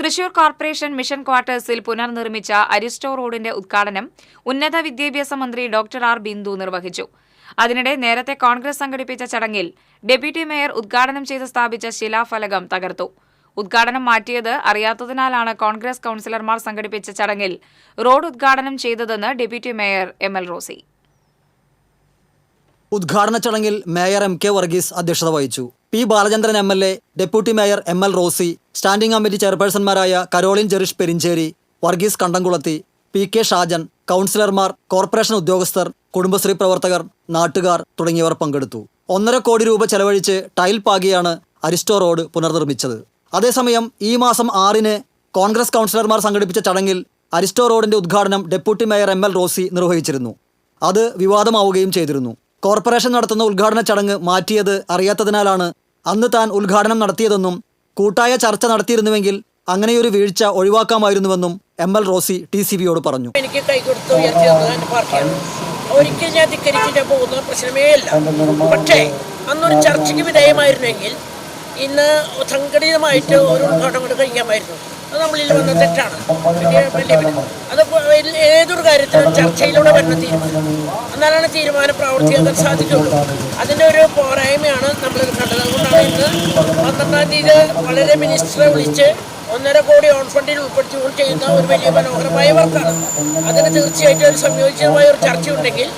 Thrissur corporation mission ക്വാർട്ടേഴ്സിൽ പുനർനിർമ്മിച്ച Aristo റോഡിന്റെ ഉദ്ഘാടനം ഉന്നത വിദ്യാഭ്യാസ മന്ത്രി ഡോക്ടർ ആർ ബിന്ദു നിർവഹിച്ചു. അതിനിടെ നേരത്തെ കോൺഗ്രസ് സംഘടിപ്പിച്ച ചടങ്ങിൽ ഡെപ്യൂട്ടി മേയർ ഉദ്ഘാടനം ചെയ്ത് സ്ഥാപിച്ച ശിലാഫലകം തകർത്തു. ഉദ്ഘാടനം മാറ്റിയത് അറിയാത്തതിനാലാണ് കോൺഗ്രസ് കൌൺസിലർമാർ സംഘടിപ്പിച്ച ചടങ്ങിൽ റോഡ് ഉദ്ഘാടനം ചെയ്തതെന്ന് deputy mayor M L Rosy. ഉദ്ഘാടന ചടങ്ങിൽ മേയർ എം കെ വർഗീസ് അധ്യക്ഷത വഹിച്ചു. P Balachandran M L A deputy mayor M L Rosy standing committee ചെയർപേഴ്സൺമാരായ Caroline Jerish Perincheri Varghese Kandamkulathi P K Shajan കൗൺസിലർമാർ കോർപ്പറേഷൻ ഉദ്യോഗസ്ഥർ കുടുംബശ്രീ പ്രവർത്തകർ നാട്ടുകാർ തുടങ്ങിയവർ പങ്കെടുത്തു. ഒന്നര കോടി രൂപ ചെലവഴിച്ച് ടൈൽ പാകിയാണ് അരിസ്റ്റോ റോഡ് പുനർനിർമ്മിച്ചത്. അതേസമയം ഈ മാസം ആറിന് കോൺഗ്രസ് കൗൺസിലർമാർ സംഘടിപ്പിച്ച ചടങ്ങിൽ അരിസ്റ്റോ റോഡിന്റെ ഉദ്ഘാടനം deputy mayor M L Rosy നിർവഹിച്ചിരുന്നു. അത് വിവാദമാവുകയും ചെയ്തിരുന്നു. കോർപ്പറേഷൻ നടത്തുന്ന ഉദ്ഘാടന ചടങ്ങ് മാറ്റിയത് അറിയാത്തതിനാലാണ് അന്ന് താൻ ഉദ്ഘാടനം നടത്തിയതെന്നും കൂട്ടായ ചർച്ച നടത്തിയിരുന്നുവെങ്കിൽ അങ്ങനെയൊരു വീഴ്ച ഒഴിവാക്കാമായിരുന്നുവെന്നും M L Rosy T C ബിയോട് പറഞ്ഞു. എനിക്ക് കൈകൊടുത്ത് ഒരിക്കലും ഞാൻ ധിക്കരിച്ചിട്ട് പോകുന്ന പ്രശ്നമേ അല്ല. പക്ഷേ അന്നൊരു ചർച്ചയ്ക്ക് വിധേയമായിരുന്നെങ്കിൽ ഇന്ന് സംഘടിതമായിട്ട് ഒരു ഉദ്ഘാടനം കൊണ്ട് കഴിക്കാമായിരുന്നു. അത് നമ്മളിൽ വന്ന തെറ്റാണ്. അത് ഏതൊരു കാര്യത്തിലും ചർച്ചയിലൂടെ വരുന്ന തീരുമാനം. എന്നാലാണ് തീരുമാനം പ്രവർത്തിക്കാൻ സാധിക്കുള്ളൂ അതിന്റെ ഒരു പോരായ്മയാണ് നമ്മൾ കണ്ടത്. ഇന്ന് പന്ത്രണ്ടാം തീയതി വളരെ മിനിസ്റ്ററെ വിളിച്ച് ഒന്നര കോടി ഓൺ ഫണ്ടിൽ ഉൾപ്പെടുത്തിക്കൊണ്ട് ചെയ്യുന്ന ഒരു വലിയ മനോഹരമായ വർക്കാണ് അതിന് തീർച്ചയായിട്ടും ഒരു സംയോജിതമായ ഒരു ചർച്ചയുണ്ടെങ്കിൽ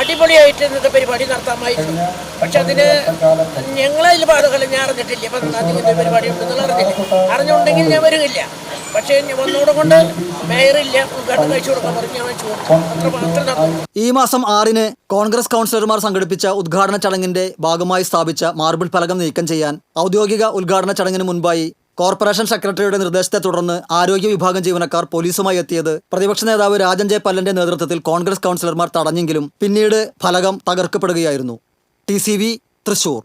അടിപൊളിയായിട്ട് ഇന്നത്തെ പരിപാടി നടത്താമായിരുന്നു. പക്ഷെ അതിന് ഞങ്ങളതിൽ പാടുകൾ ഞാൻ അറിഞ്ഞിട്ടില്ല. ഇപ്പം തീയതി പരിപാടി ഉണ്ടെന്നുള്ള അറിഞ്ഞില്ല അറിഞ്ഞുണ്ടെങ്കിൽ ഞാൻ വരുന്നില്ല പക്ഷേ ഞാൻ വന്നോടെ കൊണ്ട് മേയറില്ല ഉദ്ഘാടനം കഴിച്ചു കൊടുക്കാൻ പറഞ്ഞു ഞാൻ വെച്ചു കൊടുത്തു. അത്ര മാത്രം നടന്നു ഈ മാസം ആറിന് കോൺഗ്രസ് കൗൺസിലർമാർ സംഘടിപ്പിച്ച ഉദ്ഘാടന ചടങ്ങിന്റെ ഭാഗമായി സ്ഥാപിച്ച മാർബിൾ ഫലകം നീക്കം ചെയ്യാൻ ഔദ്യോഗിക ഉദ്ഘാടന ചടങ്ങിന് മുൻപായി കോർപ്പറേഷൻ സെക്രട്ടറിയുടെ നിർദ്ദേശത്തെ തുടർന്ന് ആരോഗ്യ വിഭാഗം ജീവനക്കാർ പോലീസുമായി എത്തിയത് പ്രതിപക്ഷ നേതാവ് രാജൻ ജെ പല്ലന്റെ നേതൃത്വത്തിൽ കോൺഗ്രസ് കൗൺസിലർമാർ തടഞ്ഞെങ്കിലും പിന്നീട് ഫലകം തകർക്കപ്പെടുകയായിരുന്നു. ടി തൃശൂർ.